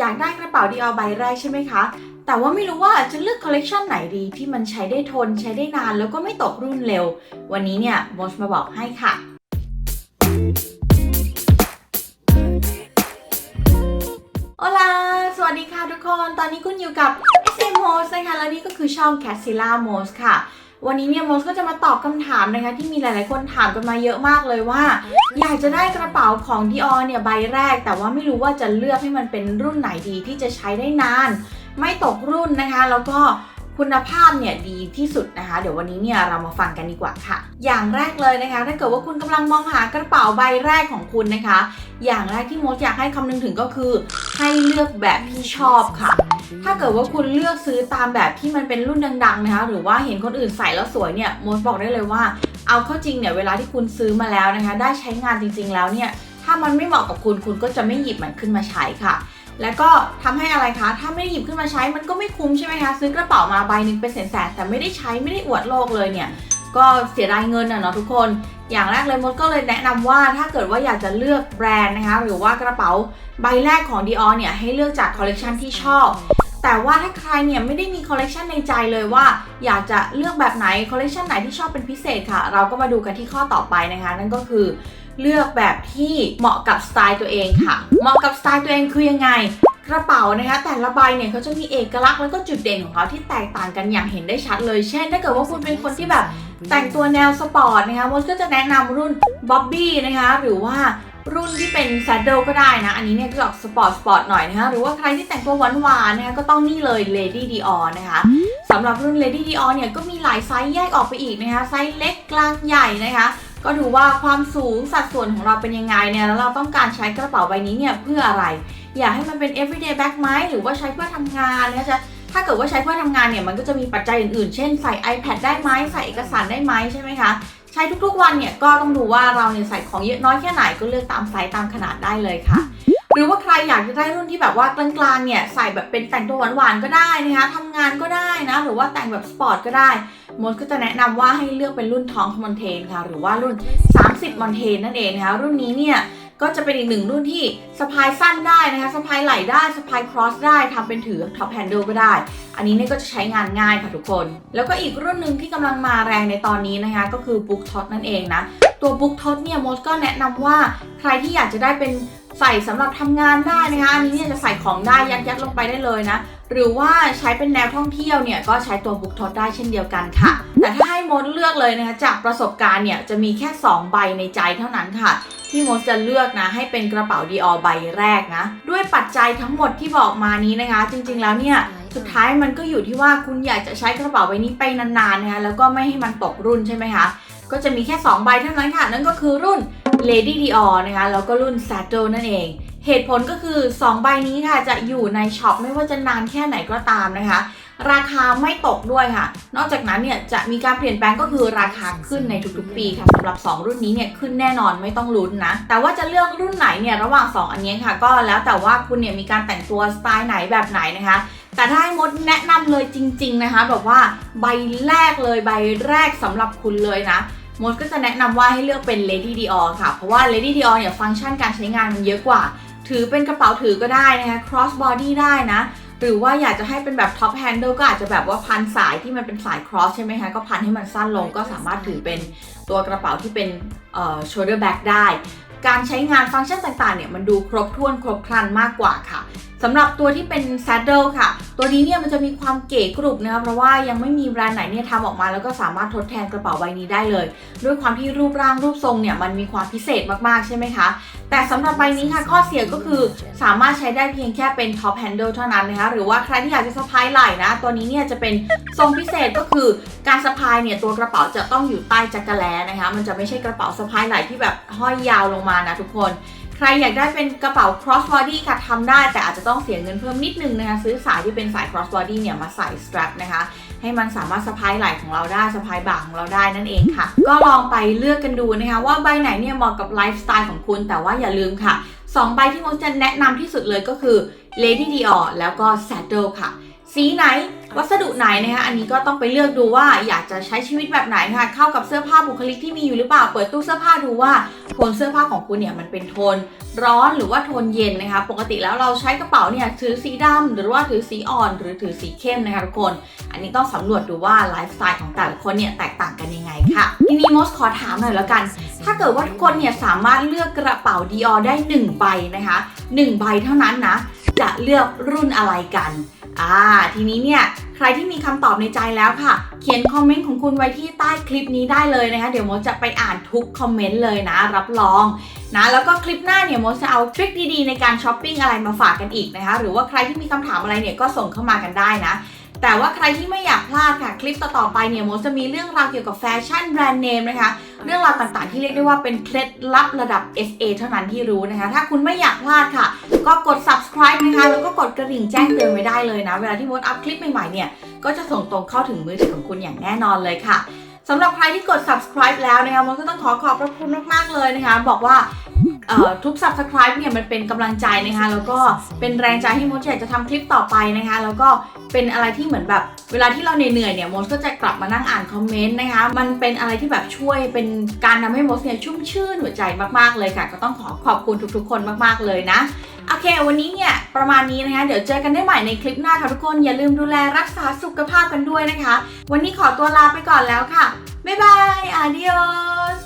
อยากได้กระเป๋าดีออใบแรกใช่ไหมคะ แต่ว่าไม่รู้ว่าจะเลือกคอลเลกชันไหนดีที่มันใช้ได้ทนใช้ได้นานแล้วก็ไม่ตกรุ่นเร็ว วันนี้เนี่ยโมสมาบอกให้ค่ะ โอลาสวัสดีค่ะทุกคน ตอนนี้คุณอยู่กับ SM m o s นะคะ และนี่ก็คือช่อง c a s i l a m o s ค่ะ วันนี้เนี่ยโมสก็จะมาตอบคำถามนะคะ ที่มีหลาย ๆ คนถามกันมาเยอะมากเลยว่า อยากจะได้กระเป๋าของ Dior เนี่ยใบแรก แต่ว่าไม่รู้ว่าจะเลือกให้มันเป็นรุ่นไหนดีที่จะใช้ได้นาน ไม่ตกรุ่นนะคะ แล้วก็คุณภาพเนี่ยดีที่สุดนะคะ เดี๋ยววันนี้เนี่ยเรามาฟังกันดีกว่าค่ะ อย่างแรกเลยนะคะ ถ้าเกิดว่าคุณกำลังมองหากระเป๋าใบแรกของคุณนะคะ อย่างแรกที่โมสอยากให้คำนึงถึงก็คือ ให้เลือกแบบที่ชอบค่ะ ถ้าเกิดว่าคุณเลือกซื้อตามแบบที่มันเป็นรุ่นดังๆนะคะ หรือว่าเห็นคนอื่นใส่แล้วสวยเนี่ยโมสบอกได้เลยว่า เอาเข้าจริงเนี่ยเวลาที่คุณซื้อมาแล้วนะคะ ได้ใช้งานจริง ๆ แล้วเนี่ย ถ้ามันไม่เหมาะกับคุณคุณก็จะไม่หยิบมันขึ้นมาใช้ค่ะ แล้วก็ทำให้อะไรคะ ถ้าไม่ได้หยิบขึ้นมาใช้มันก็ไม่คุ้มใช่ไหมคะ ซื้อกระเป๋ามาใบหนึ่งเป็นแสนๆแต่ไม่ได้ใช้ไม่ได้อวดโลกเลยเนี่ย ก็เสียดายเงินอะเนาะทุกคน อย่างแรกเลยมดก็เลยแนะนำว่าถ้าเกิดว่าอยากจะเลือกแบรนด์นะคะ หรือว่ากระเป๋าใบแรกของ Dior เนี่ยให้เลือกจากคอลเลกชันที่ชอบ แต่ว่าถ้าใครเนี่ยไม่ได้มีคอลเลกชันในใจเลยว่า อยากจะเลือกแบบไหนคอลเลกชันไหนที่ชอบเป็นพิเศษค่ะ เราก็มาดูกันที่ข้อต่อไปนะคะ นั่นก็คือเลือกแบบที่เหมาะกับสไตล์ตัวเองค่ะ เหมาะกับสไตล์ตัวเองคือยังไง กระเป๋านะคะแต่ละใบเนี่ยเขาจะมีเอกลักษณ์แล้วก็จุดเด่นของเขาที่แตกต่างกันอย่างเห็นได้ชัดเลย เช่น ถ้าเกิดว่าคุณเป็นคนที่แบบแต่งตัวแนวสปอร์ตนะคะมดก็จะแนะนำรุ่นบ๊อบบี้นะคะหรือว่า รุ่นที่เป็นแซดเดิลก็ได้นะ อันนี้เนี่ยก็ออกสปอร์ตสปอร์ตหน่อยนะคะ หรือว่าใครที่แต่งตัวหวานๆนะคะก็ต้องนี่เลย Lady Dior นะคะสำหรับรุ่น Lady Dior เนี่ยก็มีหลายไซส์แยกออกไปอีกนะคะ ไซส์เล็กกลางใหญ่นะคะก็ดูว่าความสูงสัดส่วนของเราเป็นยังไงเนี่ยแล้วเราต้องการใช้กระเป๋าใบนี้เนี่ยเพื่ออะไร อยากให้มันเป็น everyday bag ไหมหรือว่าใช้เพื่อทำงานนะคะจะถ้าเกิดว่าใช้เพื่อทำงานเนี่ยมันก็จะมีปัจจัยอื่นๆ เช่นใส่ iPad ได้ไหมใส่เอกสารได้ไหมใช่ไหมคะ ใช้ทุกๆวันเนี่ยก็ต้องดูว่าเราเนี่ยใส่ของเยอะน้อยแค่ไหนก็เลือกตามไซส์ตามขนาดได้เลยค่ะ หรือว่าใครอยากจะได้รุ่นที่แบบว่ากลางๆเนี่ยใส่แบบเป็นแต่งตัวหวานๆก็ได้นะคะทำงานก็ได้นะหรือว่าแต่งแบบสปอร์ตก็ได้มดก็จะแนะนำว่าให้เลือกเป็นรุ่นท้องมอนเทนค่ะ หรือว่ารุ่น 30มอนเทนนั่นเองนะคะรุ่นนี้เนี่ย ก็จะเป็นอีกหนึ่งรุ่นที่สะพายสั้นได้นะคะสะพายไหล่ได้สะพายครอสได้ทำเป็นถือท็อปแฮนเดิลก็ได้ อันนี้เนี่ยก็จะใช้งานง่ายค่ะทุกคน แล้วก็อีกรุ่นหนึ่งที่กำลังมาแรงในตอนนี้นะคะ ก็คือบุ๊กท็อตนั่นเองนะ ตัวบุ๊กท็อตเนี่ยมดก็แนะนำว่าใครที่อยากจะได้เป็น ใส่สำหรับทำงานได้นะคะอันนี้เนี่ยจะใส่ของได้ยัดยัดๆลงไปได้เลยนะ หรือว่าใช้เป็นแนวท่องเที่ยวเนี่ยก็ใช้ตัวบุ๊กท็อตได้เช่นเดียวกันค่ะ แต่ถ้าให้มดเลือกเลยนะคะจากประสบการณ์เนี่ยจะมีแค่ 2 ใบในใจเท่านั้นค่ะที่มดจะเลือกนะให้เป็นกระเป๋าดีออใบแรกนะ ด้วยปัจจัยทั้งหมดที่บอกมานี้นะคะ จริงๆแล้วเนี่ยสุดท้ายมันก็อยู่ที่ว่าคุณอยากจะใช้กระเป๋าใบนี้ไปนานๆนะคะแล้วก็ไม่ให้มันตกรุ่นใช่ไหมคะก็จะมีแค่ 2 ใบเท่านั้นค่ะ นั่นก็คือรุ่น Lady Dior นะคะแล้วก็รุ่น Saddle นั่นเอง เหตุผลก็คือ 2 ใบนี้ค่ะจะอยู่ในช็อปไม่ว่าจะนานแค่ไหนก็ตามนะคะ ราคาไม่ตกด้วยค่ะ นอกจากนั้นเนี่ยจะมีการเปลี่ยนแปลงก็คือราคาขึ้นในทุกๆปีค่ะสำหรับ 2 รุ่นนี้เนี่ยขึ้นแน่นอนไม่ต้องลุ้นนะ แต่ว่าจะเลือกรุ่นไหนเนี่ยระหว่าง 2 อันนี้ค่ะ ก็แล้วแต่ว่าคุณเนี่ยมีการแต่งตัวสไตล์ไหนแบบไหนนะคะแต่ถ้าให้มดแนะนำเลยจริง ๆนะคะแบบว่าใบแรกเลยใบแรกสำหรับคุณเลยนะ มดก็จะแนะนำว่าให้เลือกเป็น Lady Dior ค่ะ เพราะว่า Lady Dior เนี่ยฟังก์ชันการใช้งานมันเยอะกว่า ถือเป็นกระเป๋าถือก็ได้นะคะ cross body ได้นะ หรือว่าอยากจะให้เป็นแบบ top handle ก็อาจจะแบบว่าพันสายที่มันเป็นสาย cross ใช่ไหมคะ ก็พันให้มันสั้นลงก็สามารถถือเป็นตัวกระเป๋าที่เป็นเอ่อ shoulder bag ได้ การใช้งานฟังก์ชันต่างๆเนี่ยมันดูครบถ้วนครบครันมากกว่าค่ะ สำหรับตัวที่เป็น saddle ค่ะ ตัวนี้เนี่ยมันจะมีความเก๋กรุบนะคะเพราะว่ายังไม่มีแบรนด์ไหนเนี่ยทำออกมาแล้วก็สามารถทดแทนกระเป๋าใบนี้ได้เลย ด้วยความที่รูปร่างรูปทรงเนี่ยมันมีความพิเศษมากๆใช่ไหมคะ แต่สำหรับใบนี้ค่ะข้อเสียก็คือสามารถใช้ได้เพียงแค่เป็น top handle เท่านั้นนะคะหรือว่าใครที่อยากจะสะพายไหล่นะ ตัวนี้เนี่ยจะเป็นทรงพิเศษก็คือการสะพายเนี่ยตัวกระเป๋าจะต้องอยู่ใต้จักรแล้นะคะมันจะไม่ใช่กระเป๋าสะพายไหล่ที่แบบห้อยยาวลงมานะทุกคนใค รอยากได้เป็นกระเป๋า cross body ค่ะทำได้แต่อาจจะต้องเสียเงินเพิ่มนิดนึงนะคะ ซื้อสายที่เป็นสาย cross body เนี่ยมาใส่ strap นะคะ ให้มันสามารถสะพายไหล่ของเราได้สะพายบ่าของเราได้นั่นเองค่ะ ก็ลองไปเลือกกันดูนะคะ ว่าใบไหนเนี่ยเหมาะกับไลฟ์สไตล์ของคุณ แต่ว่าอย่าลืมค่ะ2ใบที่มดจะแนะนำที่สุดเลยก็คือ Lady Dior แล้วก็ Saddle ค่ะ สีไหน วัสดุไหนนะคะอันนี้ก็ต้องไปเลือกดูว่าอยากจะใช้ชีวิตแบบไหนค่ะเข้ากับเสื้อผ้าบุคลิกที่มีอยู่หรือเปล่าเปิดตู้เสื้อผ้าดูว่าโทนเสื้อผ้าของคุณเนี่ยมันเป็นโทนร้อนหรือว่าโทนเย็นนะคะ ปกติแล้วเราใช้กระเป๋าเนี่ยถือสีดำหรือว่าถือสีอ่อน หรือถือสีเข้มนะคะทุกคน อันนี้ต้องสำรวจดูว่าไลฟ์สไตล์ของแต่ละคนเนี่ยแตกต่างกันยังไงค่ะทีนี้มดขอถามหน่อยแล้วกัน ถ้าเกิดว่าทุกคนเนี่ยสามารถเลือกกระเป๋า Dior ได้1ใบนะคะ1ใบเท่านั้นนะจะเลือกรุ่นอะไรกัน อ่า ทีนี้เนี่ยใครที่มีคำตอบในใจแล้วค่ะ เขียนคอมเมนต์ของคุณไว้ที่ใต้คลิปนี้ได้เลยนะคะ เดี๋ยวโมจะไปอ่านทุกคอมเมนต์เลยนะ รับรองนะ แล้วก็คลิปหน้าเนี่ยโมจะเอาทริคดีๆในการช้อปปิ้งอะไรมาฝากกันอีกนะคะ หรือว่าใครที่มีคำถามอะไรเนี่ยก็ส่งเข้ามากันได้นะ แต่ว่าใครที่ไม่อยากพลาดค่ะ คลิปต่อๆไปเนี่ยโมดจะมีเรื่องราวเกี่ยวกับแฟชั่นแบรนด์เนมนะคะ เรื่องราวต่างๆที่เรียกได้ว่าเป็นเคล็ดลับระดับ SA เท่านั้นที่รู้นะคะ ถ้าคุณไม่อยากพลาดค่ะ ก็กด subscribe นะคะ แล้วก็กดกระดิ่งแจ้งเตือนไว้ได้เลยนะ เวลาที่มดอัพคลิปใหม่ๆเนี่ย ก็จะส่งตรงเข้าถึงมือถือของคุณอย่างแน่นอนเลยค่ะสำหรับใครที่กด subscribe แล้วนะคะมดก็ต้องขอขอบพระคุณมากๆเลยนะคะ บอกว่า ทุก subscribe เนี่ยมันเป็นกำลังใจนะคะแล้วก็เป็นแรงใจให้มดอยากจะทำคลิปต่อไปนะคะ แล้วก็เป็นอะไรที่เหมือนแบบ เวลาที่เราเหนื่อยๆเนี่ยมดก็จะกลับมานั่งอ่านคอมเมนต์นะคะ มันเป็นอะไรที่แบบช่วยเป็นการทำให้มดเนี่ยชุ่มชื่นหัวใจมากๆเลยค่ะ ก็ต้องขอขอบคุณทุกๆ คนมากๆเลยนะโอเค วันนี้เนี่ย ประมาณนี้นะคะ เดี๋ยวเจอกันได้ใหม่ในคลิปหน้าค่ะทุกคน อย่าลืมดูแลรักษาสุขภาพกันด้วยนะคะ วันนี้ขอตัวลาไปก่อนแล้วค่ะ บ๊ายบายอาดิโอส